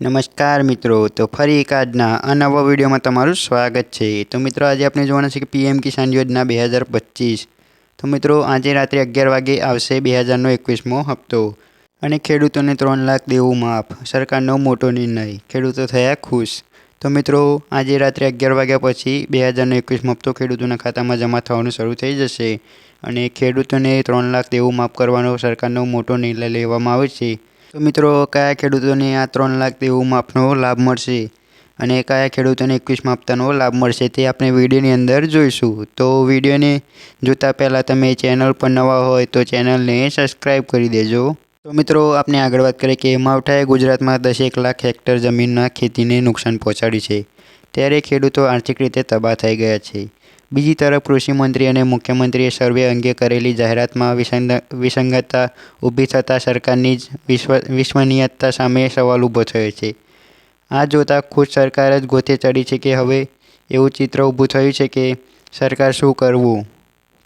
નમસ્કાર મિત્રો, તો ફરી એક આજના આ નવા વિડીયોમાં તમારું સ્વાગત છે. તો મિત્રો, આજે આપણે જોવાના છે કે પીએમ કિસાન યોજના બે હજાર પચીસ. તો મિત્રો, આજે રાત્રે અગિયાર વાગે આવશે બે હજારનો એકવીસમો હપ્તો અને ખેડૂતોને ત્રણ લાખ દેવું માફ. સરકારનો મોટો નિર્ણય. ખેડૂતો થયા ખુશ. તો મિત્રો, આજે રાત્રે અગિયાર વાગ્યા પછી બે હજારનો એકવીસમો હપ્તો ખેડૂતોના ખાતામાં જમા થવાનું શરૂ થઈ જશે અને ખેડૂતોને ત્રણ લાખ દેવું માફ કરવાનો સરકારનો મોટો નિર્ણય લેવામાં આવે છે. તો મિત્રો, કયા ખેડૂતોને આ ત્રણ લાખ તેવું માપનો લાભ મળશે અને કયા ખેડૂતોને એકવીસ માપતાનો લાભ મળશે તે આપણે વિડીયોની અંદર જોઈશું. તો વિડીયોને જોતાં પહેલાં તમે ચેનલ પર નવા હોય તો ચેનલને સબસ્ક્રાઈબ કરી દેજો. તો મિત્રો, આપણે આગળ વાત કરીએ કે માવઠાએ ગુજરાતમાં દસેક લાખ હેક્ટર જમીનના ખેતીને નુકસાન પહોંચાડ્યું છે. ત્યારે ખેડૂતો આર્થિક રીતે તબાહ થઈ ગયા છે. બીજી તરફ કૃષિમંત્રી અને મુખ્યમંત્રીએ સર્વે અંગે કરેલી જાહેરાતમાં વિસંગતતા ઊભી થતાં સરકારની જ વિશ્વ, વિશ્વનીયતા સામે સવાલ ઊભો થયો છે. આ જોતાં ખુદ સરકાર જ ગોથે ચડી છે કે હવે એવું ચિત્ર ઊભું થયું છે કે સરકાર શું કરવું,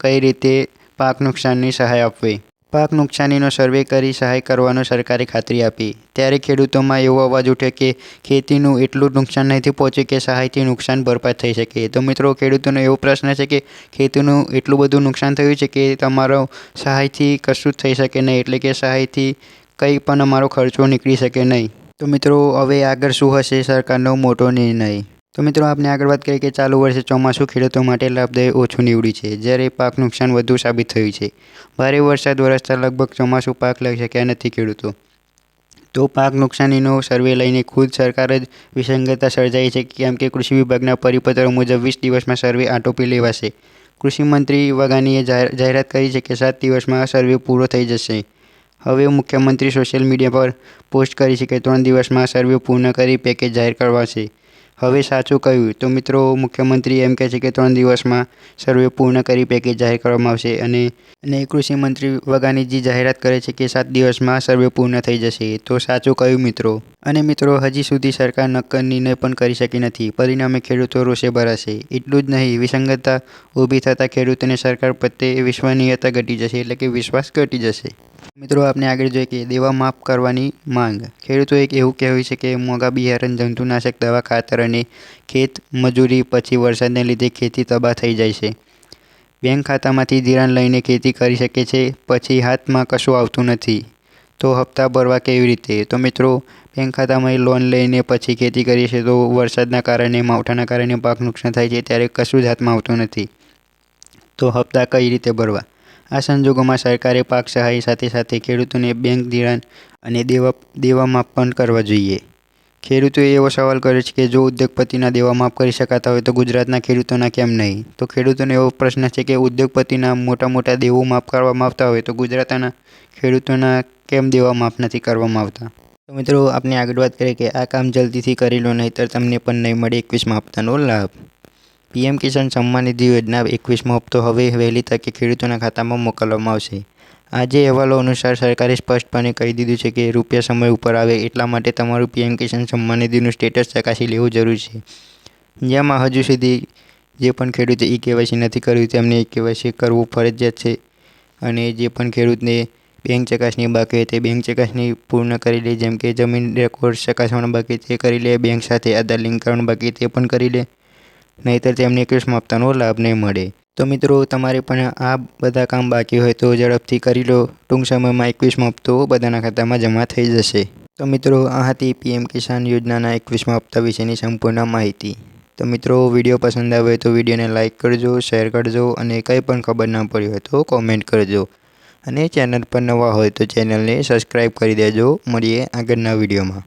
કઈ રીતે પાક નુકસાનની સહાય આપવી. પાક નુકસાનીનો સર્વે કરી સહાય કરવાનો સરકારે ખાતરી આપી. ત્યારે ખેડૂતોમાં એવો અવાજ ઉઠ્યો કે ખેતીનું એટલું નુકસાન નથી પહોંચ્યું કે સહાયથી નુકસાન ભરપાઈ થઈ શકે. તો મિત્રો, ખેડૂતોનો એવો પ્રશ્ન છે કે ખેતીનું એટલું બધું નુકસાન થયું છે કે તમારો સહાયથી કશું જ થઈ શકે નહીં, એટલે કે સહાયથી કંઈ પણ અમારો ખર્ચો નીકળી શકે નહીં. તો મિત્રો, હવે આગળ શું હશે સરકારનો મોટો નિર્ણય? તો મિત્રો આપણે આગળ વાત કરીએ કે ચાલુ વર્ષે ચોમાસું ખેડૂતો માટે લાભદાયી ઓછું નીવડ્યું છે, જ્યારે પાક નુકસાન વધુ સાબિત થયું છે. ભારે વરસાદ વરસતા લગભગ ચોમાસું પાક લઈ શક્યા નથી ખેડૂતો. તો પાક નુકસાનીનો સર્વે લઈને ખુદ સરકાર જ વિસંગતતા સર્જાઈ છે, કેમ કે કૃષિ વિભાગના પરિપત્રો મુજબ વીસ દિવસમાં સર્વે આટોપી લેવાશે. કૃષિમંત્રી વાઘાણીએ જાહેરાત કરી છે કે સાત દિવસમાં સર્વે પૂરો થઈ જશે. હવે મુખ્યમંત્રી સોશિયલ મીડિયા પર પોસ્ટ કરી છે કે ત્રણ દિવસમાં સર્વે પૂર્ણ કરી પેકેજ જાહેર કરવાશે. હવે સાચું કહ્યું. તો મિત્રો, મુખ્યમંત્રી એમ કહે છે કે ત્રણ દિવસમાં સર્વે પૂર્ણ કરી પેકેજ જાહેર કરવામાં આવશે અને અને કૃષિમંત્રી વગાનીજી જાહેરાત કરે છે કે સાત દિવસમાં સર્વે પૂર્ણ થઈ જશે. તો સાચું કહ્યું મિત્રો. અને મિત્રો, હજી સુધી સરકાર નક્કર નિર્ણય પણ કરી શકી નથી. પરિણામે ખેડૂતો રોષે ભરાશે. એટલું જ નહીં, વિસંગતતા ઊભી થતાં ખેડૂતોને સરકાર પ્રત્યે વિશ્વનીયતા ઘટી જશે. એટલે કે વિશ્વાસ ઘટી જશે. મિત્રો, આપણે આગળ જોઈએ કે દેવા માફ કરવાની માંગ. ખેડૂતો એક એવું કહેવું છે કે મોંઘા બિયારણ, જંતુનાશક દવા ખાતર અને ખેત મજૂરી પછી વરસાદને લીધે ખેતી તબાહ થઈ જાય છે. બેંક ખાતામાંથી ધિરાણ લઈને ખેતી કરી શકે છે, પછી હાથમાં કશું આવતું નથી. તો હપ્તા ભરવા કેવી રીતે? તો મિત્રો, બેંક ખાતામાં લોન લઈને પછી ખેતી કરીએ છીએ તો વરસાદના કારણે, માવઠાના કારણે પાક નુકસાન થાય છે, ત્યારે કશું જ હાથમાં આવતું નથી. તો હપ્તા કઈ રીતે ભરવા? આ સંજોગોમાં સરકારે પાક સહાય સાથે સાથે ખેડૂતોને બેંક ધિરાણ અને દેવા દેવા માફ પણ કરવા જોઈએ. ખેડૂતોએ એવો સવાલ કર્યો છે કે જો ઉદ્યોગપતિના દેવા માફ કરી શકાતા હોય તો ગુજરાતના ખેડૂતોના કેમ નહીં? તો ખેડૂતોનો એવો પ્રશ્ન છે કે ઉદ્યોગપતિના મોટા મોટા દેવો માફ કરવામાં આવતા હોય તો ગુજરાતના ખેડૂતોના કેમ દેવા માફ નથી કરવામાં આવતા? તો મિત્રો આપણે આગળ વાત કરીએ કે આ કામ જલ્દીથી કરી લો, નહીંતર તમને પણ નહીં મળે એકવીસમાં હપ્તાનો લાભ. પીએમ કિસાન સન્માન નિધિ યોજના એકવીસમો હપ્તો હવે વહેલી તકે ખેડૂતોના ખાતામાં મોકલવામાં આવશે. આજે અહેવાલો અનુસાર સરકારે સ્પષ્ટપણે કહી દીધું છે કે રૂપિયા સમય ઉપર આવે એટલા માટે તમારું પીએમ કિસાન સન્માન નિધિનું સ્ટેટસ ચકાસી લેવું જરૂરી છે. જેમાં હજુ સુધી જે પણ ખેડૂતે ઈ કેવાયસી નથી કર્યું તેમને ઈ કેવાયસી કરવું ફરજિયાત છે અને જે પણ ખેડૂતને બેંક ચકાસણી બાકી હોય તે બેંક ચકાસણી પૂર્ણ કરી લે. જેમ કે જમીન રેકોર્ડ ચકાસવાનું બાકી તે કરી લે. બેંક સાથે આધાર લિંક કરવાનું બાકી તે પણ કરી લે. નહીંતર તેમને એકવીસમા હપ્તાનો લાભ નહીં મળે. તો મિત્રો, તમારે પણ આ બધા કામ બાકી હોય તો ઝડપથી કરી લો. ટૂંક સમયમાં એકવીસમો હપ્તો બધાના ખાતામાં જમા થઈ જશે. તો મિત્રો, આ હતી પીએમ કિસાન યોજનાના એકવીસમા હપ્તા વિશેની સંપૂર્ણ માહિતી. તો મિત્રો, વીડિયો પસંદ આવે તો વિડીયોને લાઇક કરજો, શેર કરજો અને કંઈ પણ ખબર ના પડી હોય તો કોમેન્ટ કરજો. અને ચેનલ પર નવા હોય તો ચેનલને સબસ્ક્રાઈબ કરી દેજો. મળીએ આગળના વિડીયોમાં.